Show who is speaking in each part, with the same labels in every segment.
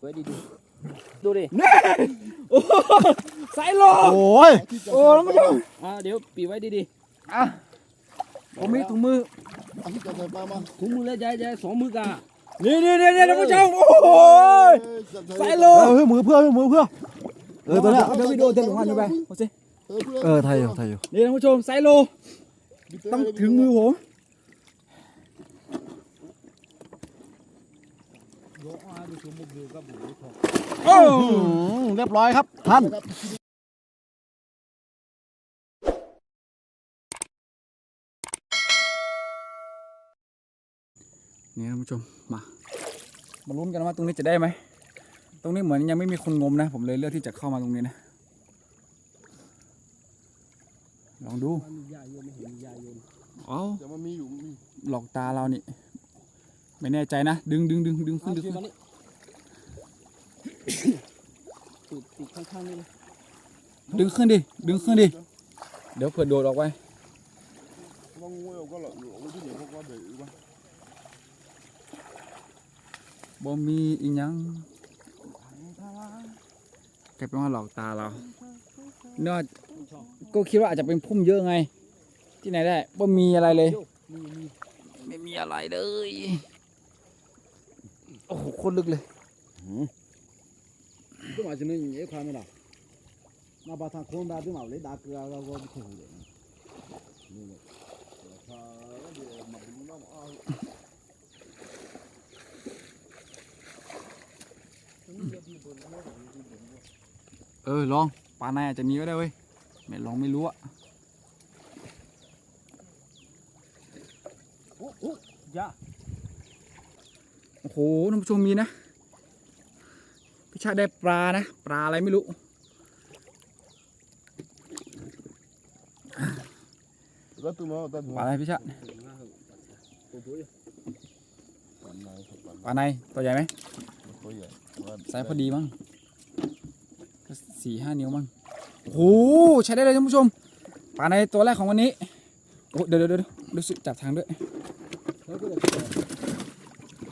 Speaker 1: ไว้ดีดีดูดิ
Speaker 2: โอ้โหสายโล
Speaker 3: โอ้ย
Speaker 2: โอ้ท่านผู้ชม
Speaker 1: อ่าเดี๋ยวปีไว้ดีดี
Speaker 2: อะผมมีถุงมือ
Speaker 3: เอาที่จะใส่ปลามา
Speaker 1: ถุงมือแล้วยายยายสองมือกะ
Speaker 2: นี่นี่นี่นี่ท่านผู้ชมโอ้โหสายโล
Speaker 3: เออมือเพื่อมือเพื่อเออตัวเนี้ย
Speaker 2: เดี๋ยววิดีโอเต็มของมันอยู่ไปโอเค
Speaker 3: เออเพื่อเออไทยอยู่ไทยอยู่
Speaker 2: นี่ท่านผู้ชมสายโลต้องถึงมือผม
Speaker 1: โยอาดูถุงมือดูกับบุ๋ยทอง
Speaker 2: โอ้
Speaker 3: อืมเรียบร้อยครับท่าน
Speaker 2: นี่ท่านผู้ชมมามาลุ้นกันว่าตรงนี้จะได้ไหมตรงนี้เหมือนยังไม่มีคนงมนะ ผมเลยเลือกที่จะเข้ามาตรงนี้นะ ลองดู
Speaker 1: มันมียาโยนไม่เห็นมียาโยน
Speaker 2: เอา
Speaker 3: เดี๋ยวมันมีอยู่มี
Speaker 2: หลอกตาเรานี่ ไม่แน่ใจนะ ดึงดึงดึงดึงขึ้นดึง
Speaker 1: ขึ้
Speaker 2: ขึ้
Speaker 1: น
Speaker 2: น
Speaker 1: มานี่ ติดติดข้างๆนี่เลย
Speaker 2: ดึงขึ้นดิ ดึงขึ้นดิ เดี๋ยวเผื่อโดดออกไป
Speaker 3: ลองงวยก็หลอกอยู่เอาไว้ที่เดี๋ยวพวกว่าเดี๋ยวว่า
Speaker 2: บ่มีอีหยังแกเป็นว่าหลอกตาเราเนาะก็คิดว่าอาจจะเป็นพุ่มเยอะไง ที่ไหนได้บ่มีอะไรเลย
Speaker 1: โยมีมี
Speaker 2: ไม่มีอะไรเลย โอ้โหโคตรลึกเลย
Speaker 4: 这嘛 좀 아시는 예 카메 라. 나 바탕 콘다
Speaker 2: 좀 아울래 나그라고 붙어 그 래. 뭐. 자, 이제 막무나 아. ơ long bà này chẳng nhớ đâu ơi mẹ long mới lúa dạ
Speaker 1: โอ้โห
Speaker 2: ท่านผู้ชมมีนะ ชาติได้ปลานะ ปลาอะไรไม่รู้
Speaker 3: แล้วตัวมันตัดหัว
Speaker 2: ปลาอะไรพี่ชาติ
Speaker 1: ตัวตัว
Speaker 3: ปันไหนปัน
Speaker 2: ปลาในตัวใหญ่ไหม
Speaker 3: ตัวใหญ่
Speaker 2: ไซส์พอดีมั้งก็สี่ห้านิ้วมั้งโอ้โหใช้ได้เลยท่านผู้ชมปลาในตัวแรกของวันนี้โอ้เดี๋ยวเดี๋ยวเดี๋ยวรู้สึกจับทางด้วย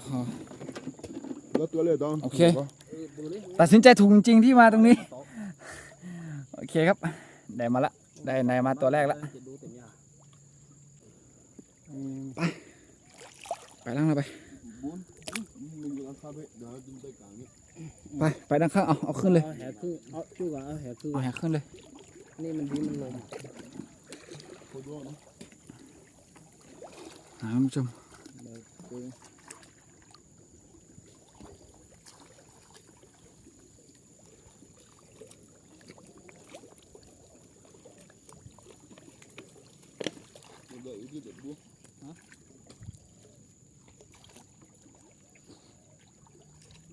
Speaker 2: อ๋อ
Speaker 3: แล้วตัวเลยต้อง
Speaker 2: โอเค ตัดสินใจถูกจริงๆที่มาตรงนี้ โอเคครับ ได้มาละ ได้ในมาตัวแรกละ
Speaker 1: จะดูแต่ยา
Speaker 2: ไปล่างเราไป
Speaker 3: บุญมันอยู่ราคาไปเดี๋ยวดึงไปกลางนี่
Speaker 2: ไป ไปด้านข้าง เอา เอาขึ้นเลย
Speaker 1: เอาแหขึ้นเอาชูกันเอาแหขึ้น
Speaker 2: เอาแหกขึ้นเลย
Speaker 1: นี่มันดีมันลม
Speaker 3: โคตรนะ
Speaker 2: หาท่านผู้ชม
Speaker 3: เดี๋ยวอีกเดี๋ยวบุ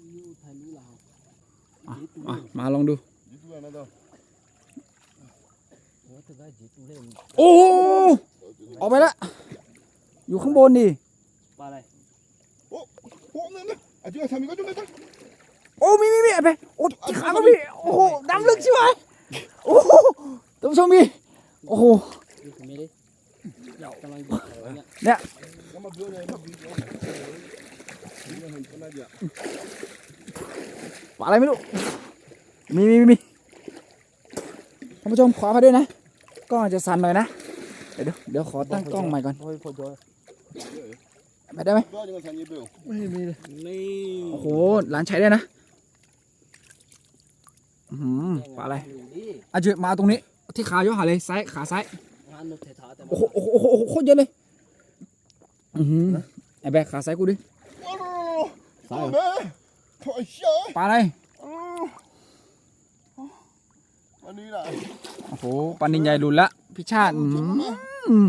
Speaker 3: ญ
Speaker 1: ยูไทยรู้ลาว
Speaker 2: อะอะมาลองดู
Speaker 3: ยี่ตัวนะตัว
Speaker 1: โอ้แต่ก็จีตูเล่น
Speaker 2: โอ้โหออกไปละ อยู่ข้างบนดิ
Speaker 1: ปลาอะไร
Speaker 3: โอ้นั่นนะอาจจะทำอีกก็ได้ไหม
Speaker 2: โอ้มีมีมีไปโอ้ที่ขาก็มีโอ้โหดำลึกใช่ไหมโอ้โหท่านผู้ชมมีโอ้โห
Speaker 1: ดูสิไม่ได้ เนี่ย
Speaker 3: อเลยมาเบื่อเลยนี่มันเป็นอะไรเดี๋ยว
Speaker 2: ปลาอะไรไม่รู้ มีมีมีท่านผู้ชมขอมาด้วยนะกล้องอาจจะสั่นหน่อยนะ เดี๋ยวเดี๋ยวขอตั้งกล้องใหม่ก่อน
Speaker 1: โอ้ยพอจอย
Speaker 2: ไปได้ไหม
Speaker 1: ไม่มีเลย
Speaker 2: โอ้โหหลานใช้ได้นะอื้อหือปลาอะไรอะจอมาตรงนี้ที่ขาย่อหาเลยซ้ายขาซ้ายา
Speaker 1: นนกเทถาแต่
Speaker 2: โอ้โหโอ้โหโอ้โหโอ้โหโคตรเยอะเลยอือหือไอ้แบกขาซ้ายกูดิ
Speaker 3: สายแม่ถอยเชย
Speaker 2: ปลาอะไร
Speaker 3: อันนี้แหละ
Speaker 2: โอ้โหปลานินใหญ่หลุดละพี่ชาติอื้อหือ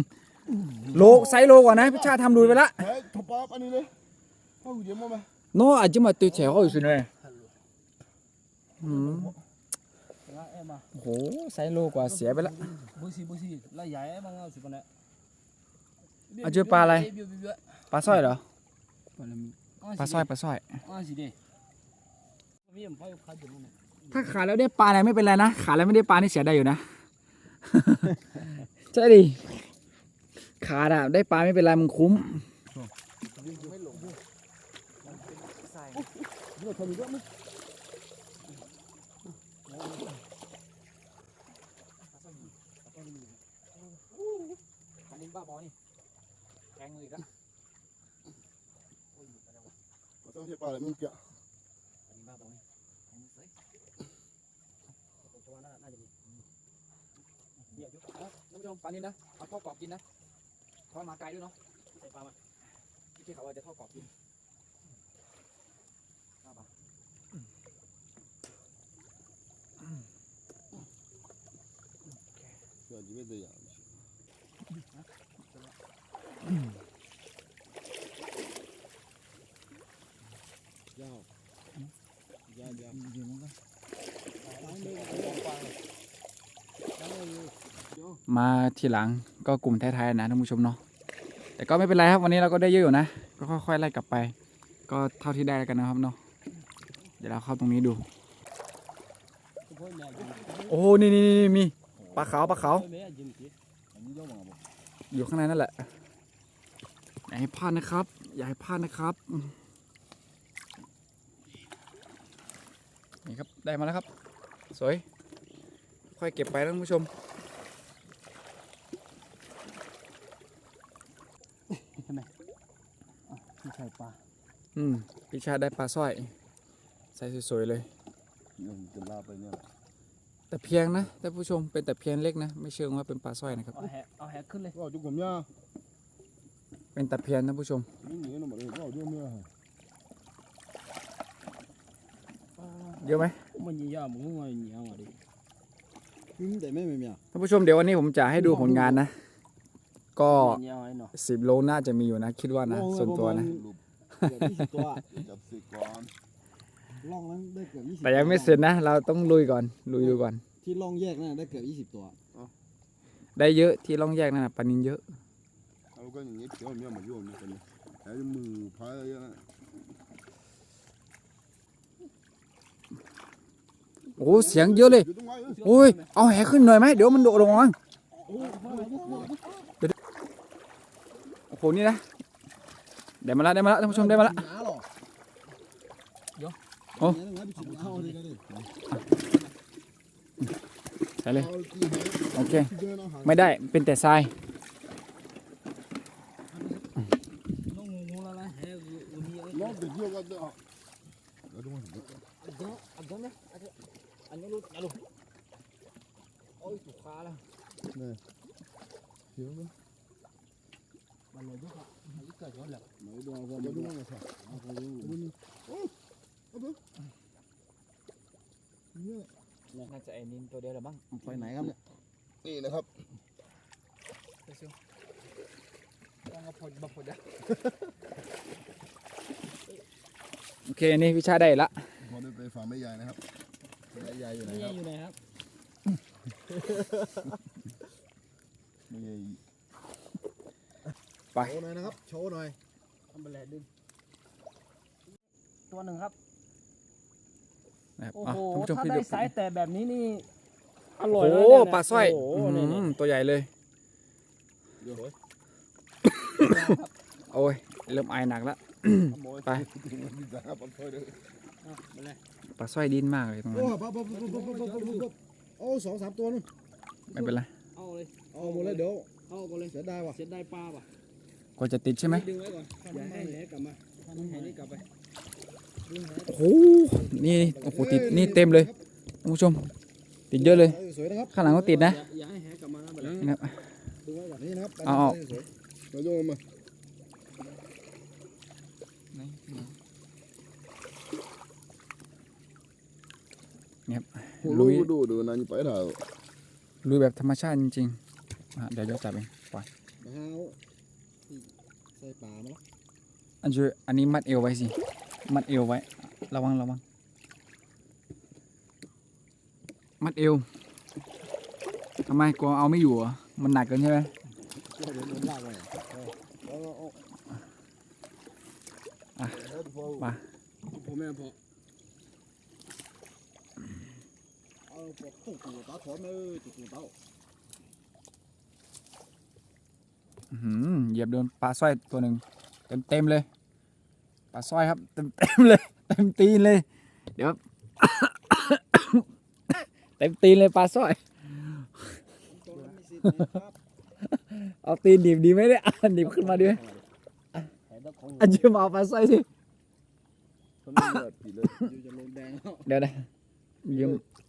Speaker 2: โลไซส์โลกว่านะพี่ชาติทำหลุดไปละ
Speaker 3: เฮ้ยทบป๊าอันนี้เลยเขาอยู่เยอะมั้ยไหม
Speaker 2: โน้อาจจะมาตีแถวอยู่สิเนี่ยอืม
Speaker 1: เอ็มมา
Speaker 2: โอ้โหไซส์โลกว่าเสียไปละ
Speaker 1: บุษีบุษีไล่ใหญ่บางเอาสิปนเนี่ย
Speaker 2: เอาเจอปลาอะไรปลาสร้อยเหรอ ปลาสร้อยปลาสร้อย
Speaker 1: อ่าสิเด้มีมไฟพัดอยู่นั่น
Speaker 2: ถ้าขาดแล้วได้ปลาอะไรไม่เป็นไรนะ ขาดแล้วไม่ได้ปลานี่เสียได้อยู่นะ ใช่ดิ ขาดอะได้ปลาไม่เป็นไรมึงคุ้ม
Speaker 1: เลือดคนเยอะมั้ย
Speaker 2: ปลานิ บ้าบอนี่แทงมืออีกแล้ว
Speaker 3: 我当时把人们讲，
Speaker 2: ปลานินบ้าบอนี่แทงมือเสย
Speaker 1: ตัวนั้นน่าจะมี
Speaker 2: เดี๋ยวยุบท่านผู้ชมปลานินนะเอาทอดกรอบกินนะทอดมาไกลด้วยเนาะ
Speaker 1: ใส่ปลามา
Speaker 2: ที่เขาว่าจะทอดกรอบกินบ้าบอ
Speaker 3: 小鸡妹这样。
Speaker 2: มาทีหลังก็กลุ่มแท้ๆนะท่านผู้ชมเนาะแต่ก็ไม่เป็นไรครับวันนี้เราก็ได้เยอะอยู่นะก็ค่อยๆไล่กลับไป ก็เท่าที่ได้กันนะครับเนาะเดี๋ยวเราเข้าตรงนี้ดู โอ้โนี่นี่มีปลาขาวปลาขาวอยู่ข้างในนั่นแหละ อย่าให้พลาดนะครับ อย่าให้พลาดนะครับนี่ครับได้มาแล้วครับ สวย ค่อยเก็บไปนะผู้ชมทำไม
Speaker 1: ไม่ใช่ปลา
Speaker 2: อืมพี่ชาได้ปลาสร้อย ใส่สวยๆเลย
Speaker 3: นี่มัจะลาไปเนี่ย
Speaker 2: แต่เพียงนะท่านผู้ชมเป็นแต่เพียงเล็กนะ ไม่เชิงว่าเป็นปลาสร้อยนะครับ
Speaker 1: เอาแหกเอาแหกขึ้นเลย
Speaker 3: ว่าจุกผมย่า
Speaker 2: เป็นแต่เพียงท่านผู้ชม
Speaker 3: นี่หนีนะมาเลยว่าจุกเนี่ย
Speaker 2: เยอะไหม
Speaker 1: มันยิงยาวมึงว่ายิงยาวอะดิ
Speaker 4: อืมแต่ไม่ไม่มีอะ
Speaker 2: ท่านผู้ชมเดี๋ยววันนี้ผมจะให้ดูผลงานนะ ก็
Speaker 1: ยิงยาวไอ้เนาะ
Speaker 2: สิบโลน่าจะมีอยู่นะ คิดว่านะส่วนตัวนะ
Speaker 4: เกือบยี่สิบตัว
Speaker 3: จับสิก่อน
Speaker 4: ล่องนั้นได้เกือบยี่สิบ
Speaker 2: แต่ยังไม่เสร็จนะ เราต้องลุยก่อนลุยดูก่อน
Speaker 4: ที่ล่องแยกนั่นได้เกือบยี่สิบตัว
Speaker 2: ได้เยอะที่ล่องแยกนั่นนะปลานินเยอะ
Speaker 3: ก็อย่างนี้เดี๋ยวเนี่ยมาโยนนี่กันไอ้มือพายเยอะ
Speaker 2: โอ้เสียงเยอะเลย โอ้ย เอาแหขึ้นหน่อยไหมเดี๋ยวมันโดดลงมาโอ้โห นี่นะได้มาล้วได้มาล้วท่านผู้ชมได้มาล้ว
Speaker 4: หนาหรอ
Speaker 2: โอ้
Speaker 4: เยนะพี่เอาเลยกันดิ
Speaker 2: ใส่เลย
Speaker 3: เอาที่
Speaker 2: โอเค ไม่ได้ เป็นแต่ทราย
Speaker 1: น้องงูแล้วนะแหอุ่น นี่
Speaker 3: ลองไปเที่ยวกันเถอะแล้วดูมัน
Speaker 1: อันเดียวอันเดียวนะอันเดียวอันนี้รู้อันรู้โอ้ยถูกขาล้ว
Speaker 3: เที่ยวกัน
Speaker 1: มันเลยด้วยครับมันเกิดย้อนหลัง
Speaker 3: ไม่ดูเอาก็ดูมันค่ะเอาก็ดูนี่โอ้เอาดูเนี่ย
Speaker 2: น่าจะไอ้นินตัวเดียวหรือบ้าง
Speaker 4: ไปไหนครับเนี่ย
Speaker 3: นี่นะครับ
Speaker 2: ต้องมาพดมาพดนะ เคนี่วิชาได้ละ
Speaker 3: พอได้ไปฟาร์มไม่ใหญ่นะครับไม่ใหญ่อยู่ไหน
Speaker 1: นี่
Speaker 3: ครับ
Speaker 1: อยู่ไหนครับ
Speaker 3: ไม่ใหญ่
Speaker 2: ไป
Speaker 4: โชว์หน่อยนะครับ โชว์หน่อย
Speaker 1: ทำไปเลยดึง ตัวหนึ่งครับ
Speaker 2: นะครับ
Speaker 1: โอ้
Speaker 2: อะ
Speaker 1: โห
Speaker 2: ท่านผู้ชม
Speaker 1: ถ้า
Speaker 2: พี่
Speaker 1: ได้
Speaker 2: ดู
Speaker 1: สายแต่แบบนี้นี่อ
Speaker 2: โอ้
Speaker 1: ร่อย
Speaker 2: โห
Speaker 1: แล้วเนี่ยนะ
Speaker 2: ปลาสร้อย
Speaker 1: โอ้โหเนี่ย
Speaker 2: อืมตัวใหญ่เลยโอ้ยเริ่มไอหนักแล้ว ไป
Speaker 3: ปลา
Speaker 2: สร้อยดินมากเลยตรงนั้
Speaker 4: โอ้
Speaker 2: น
Speaker 4: โอ้สองสามตัวนู่น
Speaker 2: ไม่เป็นไร
Speaker 1: เอาเลย
Speaker 4: เอาหมดเลยเดี๋ยว
Speaker 1: เอาก็เลย
Speaker 4: เสียดายว่ะ
Speaker 1: เสียดายปลาป่ะ
Speaker 2: กว่าจะติดใช่ไหม
Speaker 1: ดึงไว้ก่อนอย่าให้แหกลับมาถ้าน้ำแหนี่กลับไป
Speaker 2: โอ้โหนี่โอ้โหติดนี่เต็มเลยท่านผู้ชม ติดเยอะเลย
Speaker 4: สวยนะครับ
Speaker 2: ข้างหลังก็ติดนะ
Speaker 1: อย่าให้แหกลับมานะแบบนี้
Speaker 2: นะครับ
Speaker 4: ดึงไว้ก่อนนี่นะครับ
Speaker 2: เอาเอา
Speaker 4: สวย
Speaker 3: มา โยนมา
Speaker 2: ลุย
Speaker 3: ดูดูนั่นไปเถอะ
Speaker 2: ลุยแบบธรรมชาติจริงๆอะเดี๋ยวจะจับเองปล่อย
Speaker 4: มะพร้าวที่ใส่ป่ามาแล้ว
Speaker 2: อันช่วยอันนี้มัดเอวไว้สิ มัดเอวไว้ ระวังระวัง มัดเอวทำไมกลัวเอาไม่อยู่เหรอมันหนักเกินใช่ไหม
Speaker 4: เดี๋ยวโดนลากไป
Speaker 3: เอาเอา
Speaker 2: อะ
Speaker 3: เอาพอ
Speaker 2: มา
Speaker 1: ผมแม่พอ
Speaker 4: เอาปกตุ๊กตุ๊กตาถอนเลยตุ๊กตุ๊กตา
Speaker 2: อื้อหือเหยียบโดนปลาสร้อยตัวหนึ่งเต็มเต็มๆเลยปลาสร้อยครับเต็มเต็มๆเลยเต็มตีนเลย เดี๋ยว เต็มตีนเลยปลาสร้อย
Speaker 4: ตรงนั้นมีสิทธิ์นะครับ
Speaker 2: เอาตีนหนีบดีไหมเนี่ยอะหนีบขึ้นมาดีไหม
Speaker 1: แผลตะของ
Speaker 2: อันยืมเอาปลาสร้อยสิ
Speaker 3: เขาไม่เลือดผิดเลย
Speaker 4: อยู่จะลงแดงแล้ว
Speaker 2: เดี๋ยวนะยืม
Speaker 3: ปิด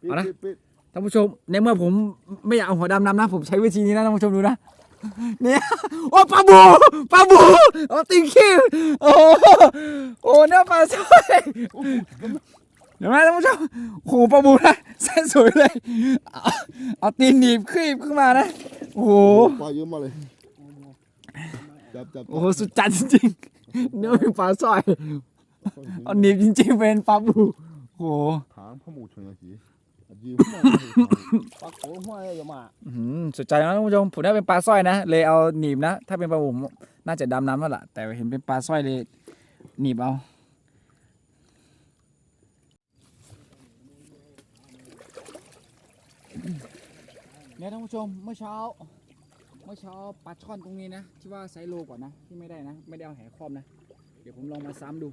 Speaker 2: เอานะ
Speaker 3: ปิดปิด
Speaker 2: ท่านผู้ชมในเมื่อผมไม่อยากเอาหัวดำนำนะ ผมใช้วิธีนี้นะท่านผู้ชมดูนะเนี่ยโอ้ปลาบูปลาบูโอ้ติงคิวโอ้โหโอ้เนี่ยปลาสร้อยเดี๋ยวนะท่านผู้ชมโอ้โหปลาบูนะเส้นสวยเลยเอาเอาตีนหนีบครีบขึ้นมานะโอ้โห
Speaker 3: ปลาเยอะมากเลยจับจับ
Speaker 2: โอ้โหสุดจัดจริงๆเนื้อเป็นปลาสร้อยเอาหนีบจริงๆเป็นปลาบูโอ้โห
Speaker 3: ถางพ่อหมูชนยาสี ยืมมา
Speaker 1: ปลาโขงห้อยอย่ามา
Speaker 2: อื้อหือสุดใจนะท่านผู้ชมผมได้เป็นปลาสร้อยนะเลยเอาหนีบนะ ถ้าเป็นปลาบูผมน่าจะดำน้ำแล้วล่ะแต่เห็นเป็นปลาสร้อยเลยหนีบเอาเนี่ยท่านผู้ชมเมื่อเช้า เมื่อเช้าปลาช่อนตรงนี้นะที่ว่าไซส์โลกว่านะที่ไม่ได้นะ ไม่ได้เอาแหครอบนะ เดี๋ยวผมลองมาซ้ำดู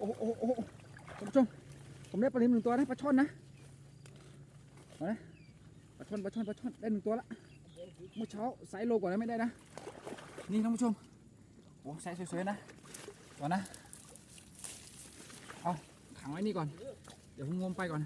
Speaker 2: โอ้โหโอ้โหโอ้โหท่านผู้ชมผมได้ปลาลิมหนึ่งตัวนะปลาช่อนนะมานะปลาช่อนปลาช่อนปลาช่อนได้หนึ่งตัวละเมื่อเช้าไซส์โลกว่านั้นไม่ได้นะ นี่ท่านผู้ชมโอ้ไซส์สวยๆนะตัวนะเอาขังไว้นี่ก่อน เดี๋ยวผมงมไปก่อน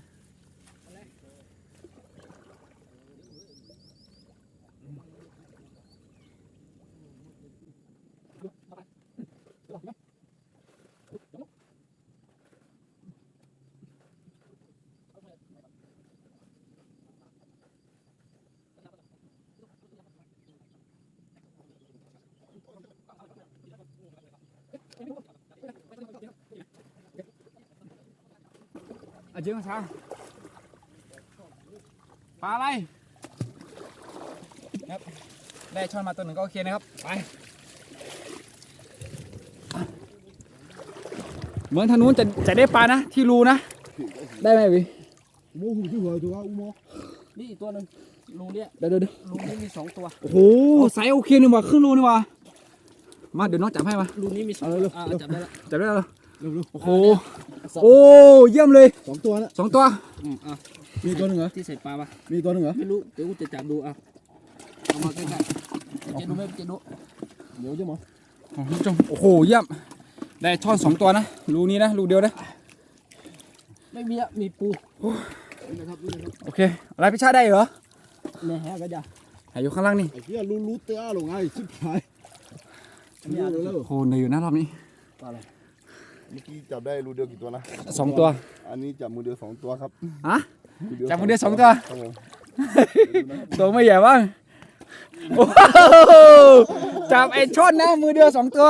Speaker 2: เจอมาช้าปลาอะไรครับได้ช่อนมาตัวหนึ่งก็โอเคนะครับไปเหมือนทางนู้นจะจะได้ปลานะ ที่รูนะ ได้ไหมพี่
Speaker 4: โอ้โหที่หัวตัวอุโม
Speaker 1: นี่อีกตัวหนึ่งรูเนี้ย
Speaker 2: เดี๋ยวเดี๋ยวเดี๋ยว
Speaker 1: รูนี้มีสองตัว
Speaker 2: โอ้โหไซส์โอเคนี่หว่าครึ่งรูนี่หว่ามาเดี๋ยวน้องจับให้มา
Speaker 1: รูนี้มีสอง
Speaker 2: เอ
Speaker 1: อจับได้ละ
Speaker 2: จับได้แล้วโอ้โห โอ้เยี่ยมเลย
Speaker 4: ๆสองตัวนะ
Speaker 2: สองตัว
Speaker 1: อืมอะ
Speaker 4: มีตัวหนึ่งเหรอ
Speaker 1: ที่ใส่ปลาปะ
Speaker 4: มีตัวหนึ่งเหรอ
Speaker 1: ไม่รู้เดี๋ยวกูจะจับดูอะเอามาใกล้ๆเจะดูไหมเจะดู
Speaker 4: เดี๋ยวจะมา
Speaker 2: โอ้โหท่านผู้ชมโอ้โหเยี่ยมได้ช่อนสองตัวนะรูนี้นะรูเดียวนะ
Speaker 1: ไม่มีอะมีปู
Speaker 4: นี่นะครับนี่นะครับ
Speaker 2: โอเคอะไรพี่ชาติได้เหรอ
Speaker 1: ในแฮะก็จะ
Speaker 2: หาอยู่ข้างล่างนี่
Speaker 4: ไอ้เหี้ยรู้รู้เตี้ยลงไงชิบหายนี่เอาเร็ว
Speaker 2: โอ้โหเหนื่อยอยู่นะรอบนี้
Speaker 1: ปลาอะไร
Speaker 3: เมื่อกี้จับได้รูเดียวกี่ตัวนะ
Speaker 2: สองตัว
Speaker 3: อันนี้จับมือเดียวสองตัวครับ
Speaker 2: ฮะจับมือเดียวสองตัว
Speaker 3: ครับผม
Speaker 2: ตัวไม่ใหญ่บ้างโอ้โหจับไอ้ช่อนนะมือเดียวสองตัว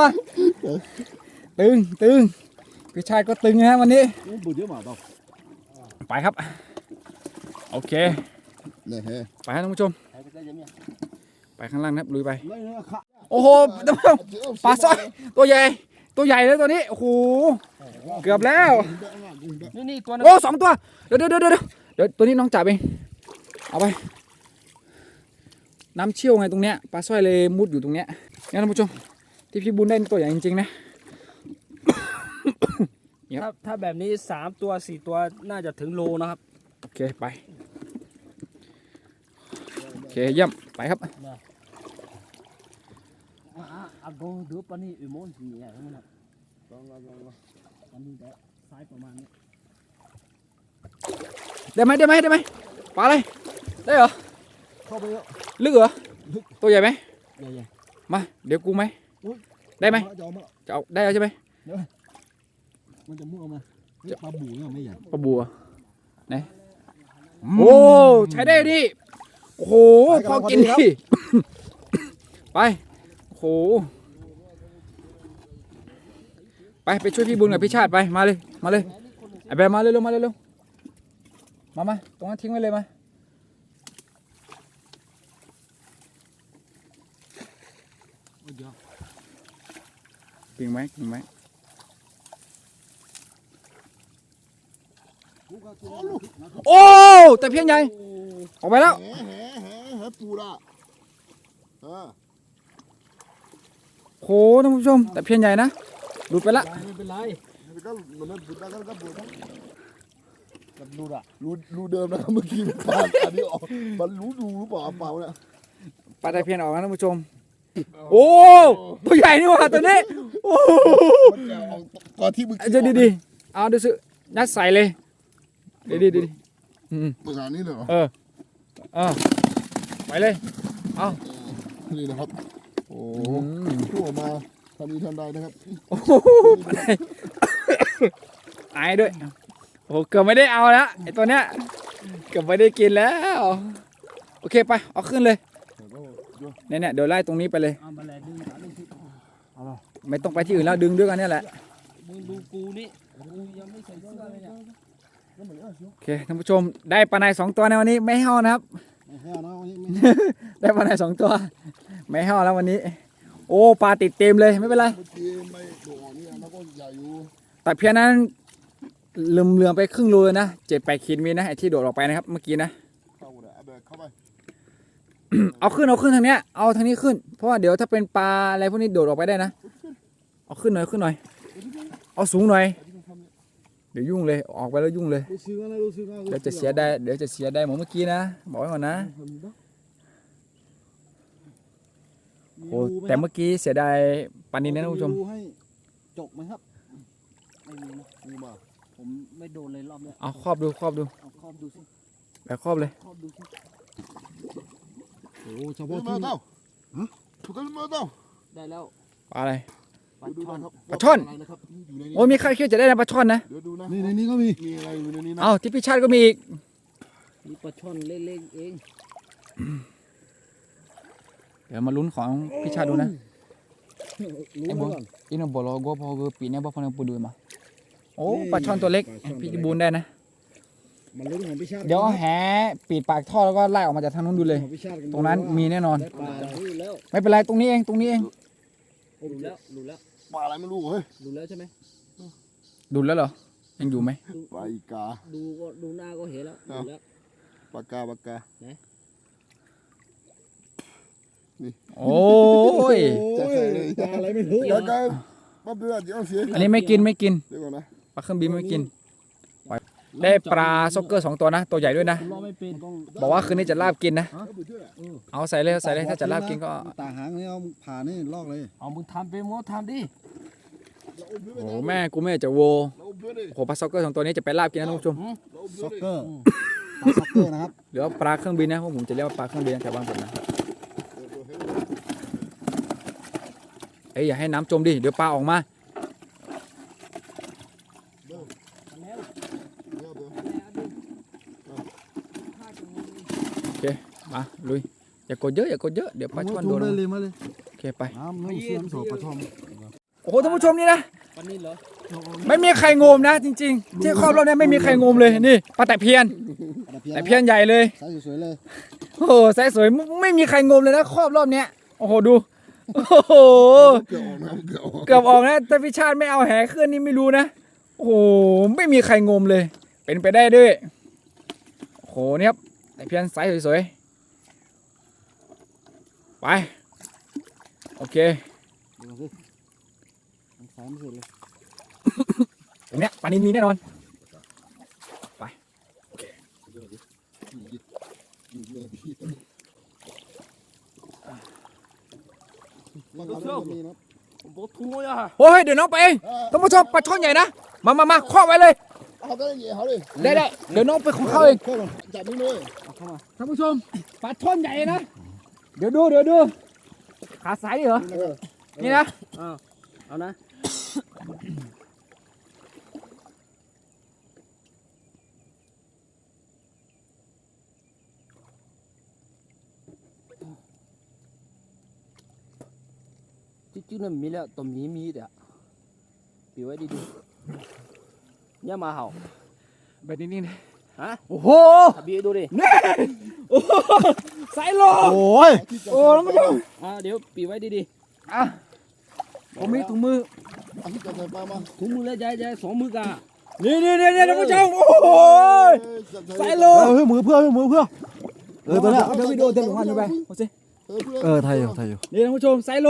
Speaker 2: ตึงตึงพี่ชายก็ตึงนะวันนี้
Speaker 4: ๆอู้บุญเยอะมากเปล่า
Speaker 2: ไปครับ โอเค
Speaker 3: เนี่ยเฮ้
Speaker 2: ไปครับท่านผู้ชม
Speaker 1: ใครไปใกล้จะเนี่ย
Speaker 2: ไปข้างล่างนะครับลุยไป
Speaker 4: ไม่เนี่ยค่ะ
Speaker 2: โอ้โหท่านผู้ชมปลาสร้อยตัวใหญ่ ตัวใหญ่เลยตัวนี้ โอ้โห เกือบแล้ว
Speaker 1: นี่นี่ตัวหนึง
Speaker 2: โอ้สองตัวเดี๋ยวเดี๋ยวเดี๋ยวเดี๋ยวเดี๋ยวตัวนี้น้องจับเอง เอาไป น้ำเชี่ยวไงตรงเนี้ย ปลาสร้อยเลยมุดอยู่ตรงเนี้ยเนี่ยท่านผู้ชม ที่พี่บุญได้ตัวใหญ่จริงๆนะ
Speaker 1: ถ้าถ้าแบบนี้สามตัวสี่ตัวน่าจะถึงโลนะครับ
Speaker 2: โอเคไป โอเคเยี่ยมไปครับ
Speaker 1: อ่าอะกงดูปะนี่อุโมงค์สีใหญ่ทั้งนั้นอันนี้แต่ไซส์ประมาณนี้
Speaker 2: ได้ไหมได้ไหมได้ไหมปลาอะไรได้เหรอ
Speaker 4: เข้าไปเยอะ
Speaker 2: ลึกเหรอตัวใหญ่ไหม
Speaker 1: ใหญ่
Speaker 2: มาเดี๋ยวกูไหม
Speaker 4: อุ๊ย
Speaker 2: ได้ไหม
Speaker 4: จะเอามา
Speaker 2: จะเอาได้แล้วใช่ไหม
Speaker 4: มันจะมุ่งเอามาเฮ้ยปลาบูเนี่ยไม่ใหญ่
Speaker 2: ปลาบัวไหนโอ้ใช้ได้ดิโอ้โหพอกินดิไปโอ้โห ไปไปช่วยพี่บุญกับพี่ชาติไปมาเลยมาเลยไอ้แบมมาเร็วๆมาเร็วๆมามาตรงนั้นทิ้งไว้เลยมา
Speaker 1: โอ้ยเดี๋ยว
Speaker 2: กิ่งไหมกิ่งไหมโอ้แต่เพียงใหญ่ออกไปแล้ว
Speaker 3: ปูละ
Speaker 2: โหท่านผู้ชมแต่เพียนใหญ่นะ หลุดไปละ
Speaker 1: ไม่เป็นไร
Speaker 3: แล้วก็มันบุดแล้วก็บุด
Speaker 1: กับดูอะ
Speaker 3: รูรูเดิมนะครับเมื่อกี้ปาอันนี้ออกมันรู้ดูหรือเปล่าเปล่าเนี่ย
Speaker 2: ปลาตะเพียนออกนะท่านผู้ชม โอ้ตัวใหญ่นี่หว่าตัวนี้โอ้
Speaker 3: มันจะออกตอนที่มึง
Speaker 2: จะดีดีๆเอาดูสิยัดใส่เลยดีดีดีดีอืม
Speaker 3: ภาษานี้เลยเหรอ
Speaker 2: เออเออไปเลย
Speaker 3: นี่นะครับโอ้
Speaker 2: อืม
Speaker 3: ทั่วมา ทำนี้ทำได้นะครับ
Speaker 2: โอ้โหไปไหนอายด้วย โอ้โหเกือบไม่ได้เอาแล้วไอ้ตัวเนี้ยเกือบไม่ได้กินแล้ว โอเคไปเอาขึ้นเลยเนี่ยเนี่ยเดี๋ยวไล่ตรงนี้ไปเลย
Speaker 1: เอามาแลดึงขาดึงที่
Speaker 2: ไม่ต้องไปที่อื่นแล้วดึงด้วยกันเนี่ยแหละ
Speaker 1: มึงดูกูนี่กูยังไม่ใส่เสื้อเลยเนี่ย
Speaker 2: โอเคท่านผู้ชมได้ปลาในสองตัวในวันนี้ไม่เห่านะครับ
Speaker 4: ไม่ให้เอานะไม่
Speaker 2: ได้ปลาในสองตัว ไม่เห่าแล้ววันนี้ โอ้ปลาติดเต็มเลยไม่เป็นไร
Speaker 3: เมื่อกี้ไม่โดดนี่นะก็ใหญ่อยู่
Speaker 2: แต่เพียงนั้นลืมเลือไปครึ่งโลเลยนะเจ็ดแปดขีดมีนะไอที่โดดออกไปนะครับเมื่อกี้นะ
Speaker 3: เข้าเลยเอาแบบเข้าไป
Speaker 2: เอาขึ้นเอาขึ้นทางเนี้ยเอาทางนี้ขึ้น เพราะว่าเดี๋ยวถ้าเป็นปลาอะไรพวกนี้โดดออกไปได้นะ เอาขึ้นหน่อยขึ้นหน่อย เอาสูงหน่อย เดี๋ยวยุ่งเลยออกไปแล้วยุ่งเลย เดี๋ยวจะเสียได้เดี๋ยวจะเสียได้เหมือนเมื่อกี้นะบอกไว้ก่อนนะ โอ้แต่เมื่อกี้เสียดายปลานินนะท่านผู้ชม
Speaker 4: ให้จกไหมครับ
Speaker 1: ไม่มีนะ
Speaker 3: นี่มา
Speaker 1: ผมไม่โดนเลยรอบเนี้ย
Speaker 2: เอาครอบดูครอบดู
Speaker 1: เอาครอบดูสิ
Speaker 2: แบบครอบเลย
Speaker 1: ครอบดูสิ
Speaker 4: โอ้เฉ
Speaker 3: เฮ้
Speaker 4: พาะ
Speaker 3: ย
Speaker 4: ที่
Speaker 3: มาเต้าถูกกันมาเต้า
Speaker 1: ได้แล้ว
Speaker 2: ปลาอะไร
Speaker 1: ปลา
Speaker 3: ดู
Speaker 1: ช่อน
Speaker 3: นะครับ
Speaker 2: ปลาช่อน
Speaker 3: อะไรนะครับอยู่ในนี้
Speaker 2: โอ้ยมีใครคิดจะได้นะปลาช่อนนะ
Speaker 3: เดี๋ยวดูนะ
Speaker 4: นี่ในนี้ก็มี
Speaker 3: มีอะไรอยู่ในนี้นะ
Speaker 2: เอาที่พี่ชาติก็มีอีก
Speaker 1: มีปลาช่อนเล็กๆเอง
Speaker 2: เดี๋ยวมาลุ้นของพี่ชาติดูนะ
Speaker 4: รู้
Speaker 2: ไอ้
Speaker 4: ไว้
Speaker 2: บุ๊
Speaker 4: ก่อน
Speaker 2: อินโบโลโกพอคือปีเนี้ยพอพนังปูดูมาโอ้ปลาช่อนตัวเล็กพี่บูนได้นะ
Speaker 4: มันรู้ของพี่ชาติ
Speaker 2: เดี๋ยวเอาแหปิดปากท่อแล้วก็ไล่ออกมาจากทางนู้นดูเลย
Speaker 4: ของพี่ชาติกั
Speaker 2: ตรงนั้นมีแน่นอน
Speaker 4: ได้ปลา
Speaker 1: รู้แล้ว
Speaker 2: ไม่เป็นไรตรงนี้เองตรงนี้เอง
Speaker 1: รู้แล้วรู้แล้ว
Speaker 3: ปลาอะไรไม่รู้เฮ้ย
Speaker 1: รู้แล้วใช่ไหม
Speaker 2: ดูแล้วเหรอยังอยู่ไหม
Speaker 3: ปลาอีกา
Speaker 1: ดูก็ดูหน้าก็เห็นแล้วรู้แล้ว
Speaker 3: ปลากาปลากา
Speaker 2: โอ้ย
Speaker 3: จะใส่เลย
Speaker 4: ปลาอะไรไม่รู้
Speaker 3: เดี๋ยวก็ปั๊บเดือดเดี๋ยวเสีย
Speaker 2: อันนี้ไม่กินไม่กิน
Speaker 3: เดี๋ยวก่อนนะ
Speaker 2: ปลาเครื่องบินไม่กิน ได้ปลาซ็อกเกอร์สองตัวนะ ตัวใหญ่ด้วยนะ
Speaker 1: รอไม่เป็น
Speaker 4: ต้อง
Speaker 2: บอกว่าคืนนี้จะลาบกินนะ
Speaker 3: เอาไปช่วย
Speaker 2: เอาใส่เลยใส่เลยถ้าจะลาบกินก็
Speaker 4: ตาหางนี่เอาผ่านี่ลอกเลย
Speaker 1: เอามึงทำเป็นโมทำดิ
Speaker 3: เราอมด้วย
Speaker 2: โอ้แม่กูแม่จะโว
Speaker 3: เราอมด้วยดิ
Speaker 2: โอ้โหปลาซ็อกเกอร์สองตัวนี้จะไปลาบกินนะท่านผู้ชม
Speaker 3: เราอมด้
Speaker 4: ซ็
Speaker 3: ว
Speaker 4: อยก
Speaker 3: ดิ
Speaker 4: เกอร์ปลาซ็อกเกอร์นะครับ
Speaker 2: หรือว่าปลาเครื่องบินนะเพราะผมจะเรียกว่าปลาเครื่องบินแถวบ้านผมนะ เอ้ยอย่าให้น้ำจมดิ เดี๋ยวปลาออกมา
Speaker 3: เดี๋ยวเดี๋ยว
Speaker 2: มา ลุย อย่ากดเยอะ อย่ากดเยอะ เดี๋ยวปลาช่อนโดน
Speaker 4: เลย
Speaker 2: เอา
Speaker 4: เลยมาเลย
Speaker 2: โอเค ไป
Speaker 4: น้ำน้ำเสียมสอบปลาช่อน
Speaker 2: โอ้โห ท่านผู้ชมนี่นะ
Speaker 1: ปลานินเหรอ
Speaker 2: ไม่มีใครงมนะ จริงๆ ที่ครอบรอบเนี้ไม่มีใครงมเลย นี่ปลาแต่เพียน แต่เพียนใหญ่เลย
Speaker 4: ใส่สวยๆเลย
Speaker 2: โอ้โหไซส์สวยไม่ไม่มีใครงมเลยนะครอบรอบเนี้ย โอ้โห ดู โอ้โห
Speaker 3: เกือบออกนะเกือบออก
Speaker 2: เกือบออกนะแต่พิชาติไม่เอาแหขึ้นนี่ไม่รู้นะ โอ้โห ไม่มีใครงมเลย เป็นไปได้ด้วย โอ้โหเนี่ยครับแต่เพียนไซส์สวยๆ ไป โอเค
Speaker 4: เดี๋ยวสิสายไม่สุดเลย
Speaker 2: ตรงเนี้ยปลานินมีแน่นอน
Speaker 4: มันก็จะมีนะ
Speaker 1: บอกทูอะ
Speaker 2: โอ้ยเดี๋ยวน้องไปเองท่านผู้ชมปลาช่อนใหญ่นะมามามาครอบไว้เลย
Speaker 3: เอาได้ยังไงเขาดิ
Speaker 2: ได้ได้เดี๋ยวน้องไปของเขาเอง
Speaker 4: เข้ามา
Speaker 3: จับนี่เลย
Speaker 2: ท่านผู้ชมปลาช่อนใหญ่นะเดี๋ยวดูเดี๋ยวดูขาสายเหรอนี่นะ
Speaker 1: อ้าเอานะ จิ๊กๆนั่นมีแล้วตัวมีมีเดี๋ยวปีไว้ดีๆเนี่ยมาเห่า
Speaker 2: แบบนี้นี่นะ
Speaker 1: ฮะ
Speaker 2: โอ้โห
Speaker 1: ทะเบียดูดิ
Speaker 2: โอ้โหสายโล
Speaker 4: โอ้ย
Speaker 2: โอ้ท่านผู้ชม
Speaker 1: อ่าเดี๋ยวปีไว้ดี
Speaker 2: อะผมมีถุงมือ
Speaker 3: เอาที่จับใส่ปลามา
Speaker 1: ๆถุงมือแล้วยายยายสองมือกะ
Speaker 2: นี่นี่นี่นี่ท่านผู้ชมโอ้โห
Speaker 3: เอ้ยจับใส่
Speaker 2: สายโล
Speaker 4: เฮ้ยมือเพื่อมือเพื่อ
Speaker 2: เออตัวเนี้ยเดี๋ยววิดีโอเดินลงมาดูไปเอาสิเออถ่ายอยู่ถ่ายอยู่นี่ท่านผู้ชมไซโล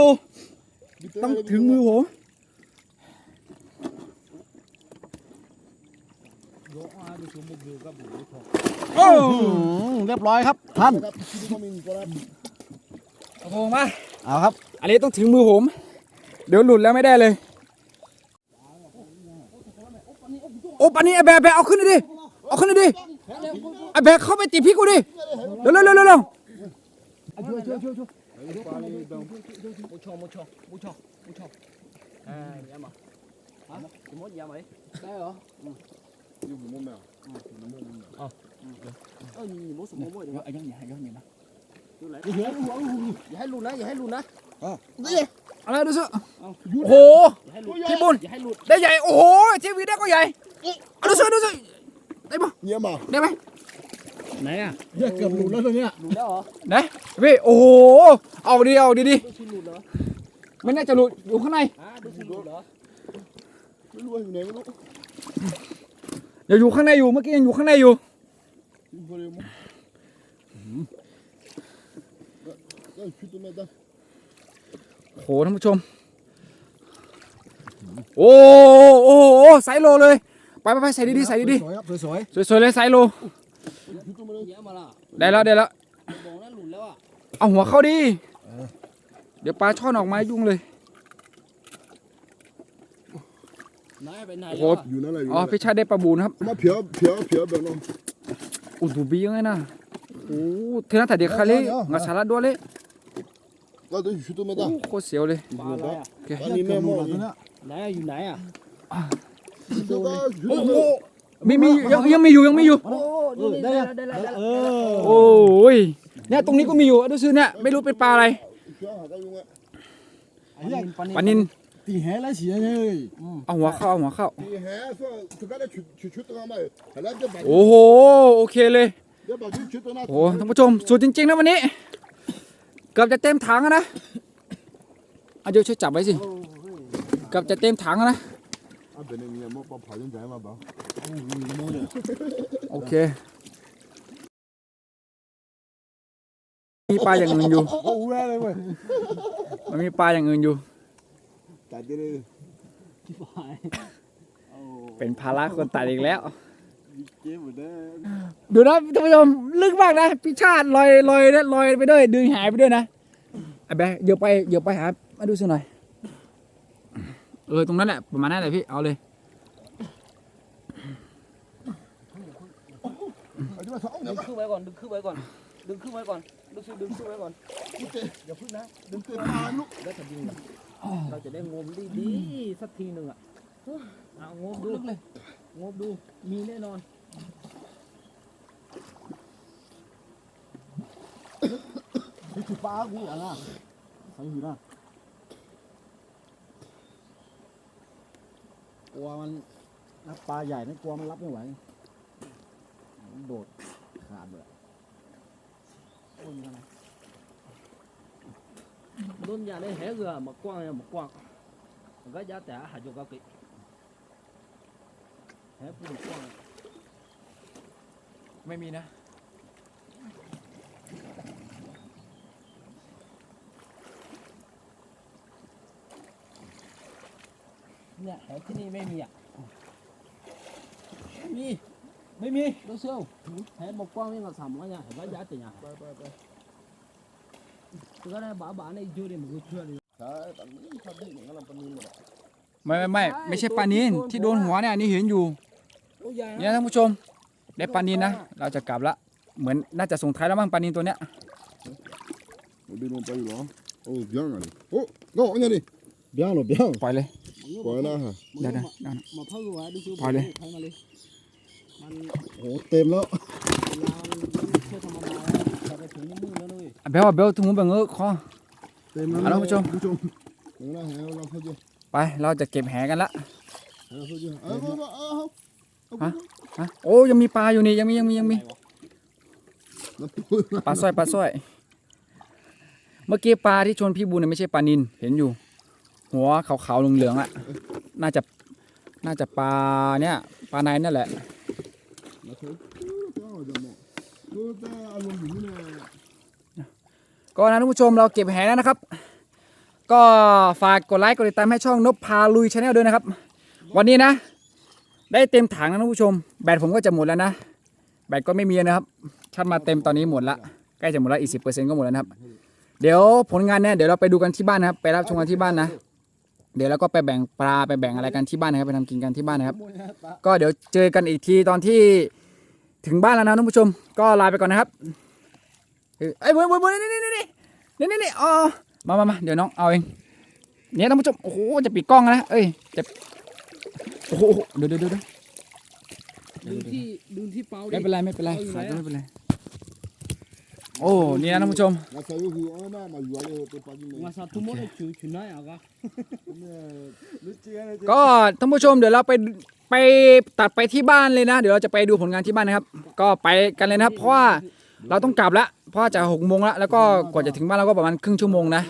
Speaker 2: ต้องถึงมือผมโอ้
Speaker 4: เรียบร้อยครับท่าน
Speaker 2: โหมา
Speaker 4: เอาครับ
Speaker 2: อันนี้ต้องถึงมือผม เดี๋ยวหลุดแล้วไม่ได้เลย โอ้ปานนี้ไอ้แบะแบะเอาขึ้นหน่อยดิ เอาขึ้นหน่อยดิไอ้แบะเข้าไปติดพี่กูดิ เร็วเร็วเร็วเร็ว
Speaker 1: Mua cho, mua cho, mua cho, mua cho. À, dạ mà. Hả? Chị mốt dạ mày. Đây hả?
Speaker 3: Ừ. Dùng cái môn
Speaker 1: nào? Ừ, nó môn nào? Ờ. Ờ, nhìn mốt sụp môn mồi được.
Speaker 2: Anh nhảy cho
Speaker 1: nhìn nào. Vậy hết luôn á, vậy hết luôn á.
Speaker 2: Ờ. Gì? Ở đây đưa sự. Ồ. Thế
Speaker 1: bùn. Đây vậy.
Speaker 2: Ồ, chị
Speaker 1: vì đã có
Speaker 2: vậy. Đưa sự, đưa sự. Đây mà. Nhiều mà. Đây mày. ไหนอะ
Speaker 4: เยอะเกือบหลุดแล้วตัวเนี้ย
Speaker 1: หลุด
Speaker 2: แล้วเหรอนะพี่โอ้โหเอาดีเอาดีดิไม่น่าจะหลุดอยู่ข้างใน
Speaker 1: เไม่รู้อ
Speaker 3: ยู่ไหนไม่รู้
Speaker 2: เดี๋ยวอยู่ข้างในอยู่เมื่อกี้ยังอยู่ข้างในอยู่โหท่านผู้ชม โอ้โหไซโลเลย ไปไปไปใส่ดีๆใส่ดี
Speaker 4: ๆสวย
Speaker 2: ๆเลยไซโล
Speaker 1: เได้
Speaker 2: แล้วได้แล้ว
Speaker 1: ดแล้วอะ
Speaker 2: เอาหัวเข้าดีเดี๋ยวปลาช่อนออกมายุ่งเลย
Speaker 1: โอ้อยู่นั่
Speaker 2: น
Speaker 1: แหละ
Speaker 3: อยู่
Speaker 2: อ๋อพี่ชายได้ปลาบูนครับ
Speaker 3: มาเผียวเผียวเผียวแบบนั้น
Speaker 2: อู้ดูบียังไงนะโอ้เทน่าแต่เด็กคาเล่เงาชาละด้วยเลย
Speaker 3: ก็ต้อชุดไม่
Speaker 2: ได้โคตรเสียวเลย
Speaker 1: ปาอะไรอ่
Speaker 4: นนี้แม่หมดนี่
Speaker 1: นอยู่ไหนอะ
Speaker 2: โอ้ มีมียังยังมีอยู่ยังมีอยู่
Speaker 1: โอ้ได้แล้วได้แล้วได้
Speaker 2: โอ้ยเนี่ยตรงนี้ก็มีอยู่ดูซื้อเนี่ยไม่รู้เป็นปลาอะไรปลานิน
Speaker 4: ตีแหแล้วเสียเลย
Speaker 2: เอาหัวเข้าเอาหัวเข้าโอ้โหโอเคเลยโอ้ท่านผู้ชมสุดจริงๆนะวันนี้เกือบจะเต็มถังนะเอาเดี๋ยวช่วยจับไว้สิเกือบจะเต็มถังนะ โอเค มีปลาอย่างอื่นอยู่ มันมีปลาอย่างอื่นอยู่ เป็นภาระคนตัดอีกแล้ว ดูนะท่านผู้ชมลึกมากนะพิชาติลอยลอยลอยไปด้วยดึงหายไปด้วยนะไอ้แบะเดี๋ยวไปเดี๋ยวไปหามาดูสิหน่อย เออตรงนั้นแหละประมาณนั้นแหละพี่เอาเลย
Speaker 1: ดึงขึ้นไว้ก่อนดึงขึ้นไว้ก่อนดึงขึ้นไว้ก่อนดึงขึ้นดึงขึ้นไว้ก่อน
Speaker 3: อย่าพึ่งนะดึงขึ้นมาลูก
Speaker 1: แล้วจะดึงเราจะได้งมดีๆสักทีหนึ่งอะเอางมดูงมดูมีแน่นอน
Speaker 4: นี่คือปลากูอะนะใส่หูนะ กลัวมันนับปลาใหญ่นะกลัวมันรับไม่ไหวมันโดดขาดเลย
Speaker 1: đôn nhà đây hé gờ mà quăng là một quăng cái giá tẻ hạt cho cao kỵ hé phụ một quăng
Speaker 2: ไม่มีนะ
Speaker 1: นี่ยแถวที่นี่ไม่มีอะมี ไม่มีดูเซวแถมบอกกว้างไม่มาสามร้อยเนี่ยเห็นว่ายัดแต่เนี่ย
Speaker 3: ไปไปไป
Speaker 1: ก็ได้บ้าบ้าในยู
Speaker 3: เรียมันก็เลยใช่ตอนงอดีเหมื
Speaker 2: ไม่ไม่ไม่ไม่ใช่ปลานินที่โดนหัวเนี่ยนี่เห็นอยู่เนี่ยท่านผู้ชม ได้ปลานินนะเราจะกลับละเหมือนน่าจะส่งท้ายแล้วมั้งปลานินตัวเนี้ย
Speaker 3: ดึงลงไปอยู่หรอโอ้
Speaker 4: เบี้ยงอะไรโอ้โง่เนี่ยดิเบี้ยง
Speaker 2: หรอยังไป
Speaker 3: เลย ป
Speaker 2: ล่อยนะฮะเดี๋ยวน
Speaker 1: ดี๋
Speaker 2: ยว
Speaker 1: นะ หม
Speaker 4: อพ่ดูซิวอลย
Speaker 1: เลยโอ้เต็มแล้ว
Speaker 2: เลเบลอะเบลถึงมืบงเออคอ
Speaker 4: เต็มแล้ว
Speaker 2: เผู้ชม
Speaker 3: งแล้ข้าเยอ
Speaker 2: ไปเราจะเก็บแหกันละ
Speaker 3: แหเราเะ
Speaker 2: เอา
Speaker 3: เอาเอาเอา
Speaker 2: เฮะโอ้ยังมีปลาอยู่นี่ยังมียังมียังมีปลาสร้อยปลาสร้อย เมื่อกี้ปลาที่ชนพี่บุญเนี่ยไม่ใช่ปลานินเห็นอยู่ หัวขาวๆเหลืองๆอะ น่าจะน่าจะปลาเนี่ยปลาในนั่นแหละก็นะท่านผู้ชมเราเก็บแหแนะครับ ก็ฝากกดไลค์กดติดตามให้ช่องนบพาลุยชาแนลด้วยนะครับ วันนี้นะ ได้เต็มถังนะท่านผู้ชม แบตผมก็จะหมดแล้วนะ แบตก็ไม่มีนะครับชัดมาเต็มตอนนี้หมดละใกล้จะหมดละอีกสิบเปอร์เซ็นต์ก็หมดแล้วครับ เดี๋ยวผลงานเนี่ยเดี๋ยวเราไปดูกันที่บ้านนะครับ ไปรับชมกันที่บ้านนะ เดี๋ยวเราก็ไปแบ่งปลาไปแบ่งอะไรกันที่บ้านนะครับไปทำกินกันที่บ้านนะครับ ก็เดี๋ยวเจอกันอีกทีตอนที่ถึงบ้านแล้วนะท่านผู้ชม ก็ลาไปก่อนนะครับเอ้ยเอ้ยบุญบุญบุญนี่นี่นี่นี่นี่นี่อ๋อมามามาเดี๋ยวน้องเอาเองเนี่ยท่านผู้ชมโอ้โหจะปิดกล้องแล้วนะเอ้ยจะโอ้โหเดี๋ยวเดี๋ยวเดี๋ยว
Speaker 1: ดึงที่ดึงที่เปาดิ
Speaker 2: ไม่เป็นไรไม่เป็นไร
Speaker 1: เอาอยู่
Speaker 2: ขาด
Speaker 1: ไหน
Speaker 2: ก็
Speaker 1: อะ
Speaker 2: ไม่เป็นไร โอ้นี่นะท่านผู้ชม
Speaker 3: La sayo hu ona ma yuale te pa ni.
Speaker 1: มาซาทุโมะชูชูน้อยอะก็
Speaker 4: รู้เจียเลย
Speaker 2: ก็ท่านผู้ชมเดี๋ยวเราไปไปตัดไปที่บ้านเลยนะ เดี๋ยวเราจะไปดูผลงานที่บ้านนะครับ ก็ไปกันเลยนะครับ เพราะว่าเราต้องกลับละเพราะว่าจะหกโมงละแล้วก็กว่าจะถึงบ้านเราก็ประมาณครึ่งชั่วโมงนะ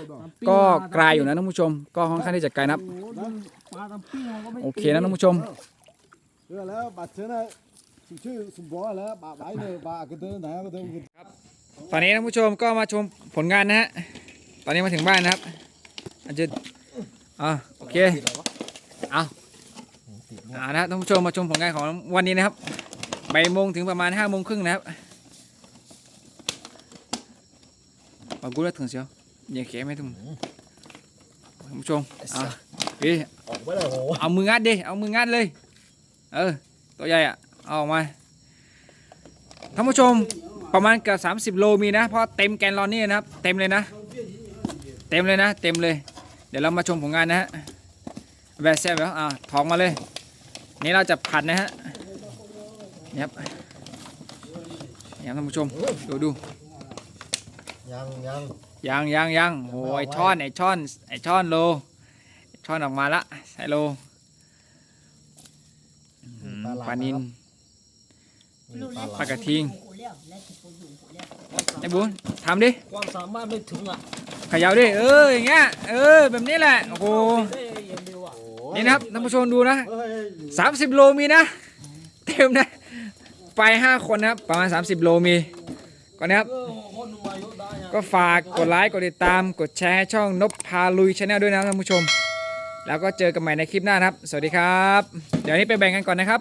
Speaker 2: ก็ไกลอยู่นะท่านผู้ชม ก็ค่อนข้างที่จะไกลนะครับ
Speaker 1: ปลาตำปิ้งเราก็ไม่
Speaker 2: โอเคนะท่านผู้ชม
Speaker 4: เรื่องแล้วบ
Speaker 2: ตอนนี้ท่านผู้ชมก็มาชมผลงานนะฮะ ตอนนี้มาถึงบ้านนะครับอาจจะอ่าโอเค เอาอ่านะท่านผู้ชมมาชมผลงานของวันนี้นะครับบ่ายโมงถึงประมาณห้าโมงครึ่งนะครับมากูแล้วถึงเชียวอย่าแขไหมทุกท่านผู้ชมอ่าเอ
Speaker 3: อ
Speaker 2: เอามืองัดดิ เอามืองัดเลย เออ ตัวใหญ่อะ เอาออกมาท่านผู้ชม ประมาณเกือบ30 โลมีนะ เพราะเต็มแกนลอนนี่นะครับ เต็มเลยนะ เต็มเลยนะ เต็มเลย เดี๋ยวเรามาชมผลงานนะฮะแวร์แซ่บแล้วอ่าถองมาเลย นี่เราจะผัดนะฮะนี่ครับนี่ครับท่านผู้ชม ดูดู
Speaker 3: ยังยัง
Speaker 2: ยังยังยังโอ้ยช่อนไอช่อนไอช่อนโลไอ้ช่อนออกมาละใส่โลอืมปลานินปลากระทิง ไอ้บุญทำดิ
Speaker 1: ความสามารถไม่ถึงอะ
Speaker 2: เขย่าดิ เออ อย่างเงี้ย เออ แบบนี้แหละ โอ้โห
Speaker 1: ได้อย่างเดียวอะ
Speaker 2: นี่นะครับท่านผู้ชมดูนะ
Speaker 3: เฮ้ย
Speaker 2: 30โลมีนะ เต็มนะ ไป5คนนะครับ ประมาณ30โลมี ก่อนนะครับ
Speaker 1: เออคนมายุได้อะ
Speaker 2: ก็ฝากกดไลค์ กดติดตาม กดแชร์ให้ช่องนบพาลุยชาแนลด้วยนะครับท่านผู้ชม แล้วก็เจอกันใหม่ในคลิปหน้านะครับ สวัสดีครับ เดี๋ยวนี้ไปแบ่งกันก่อนนะครับ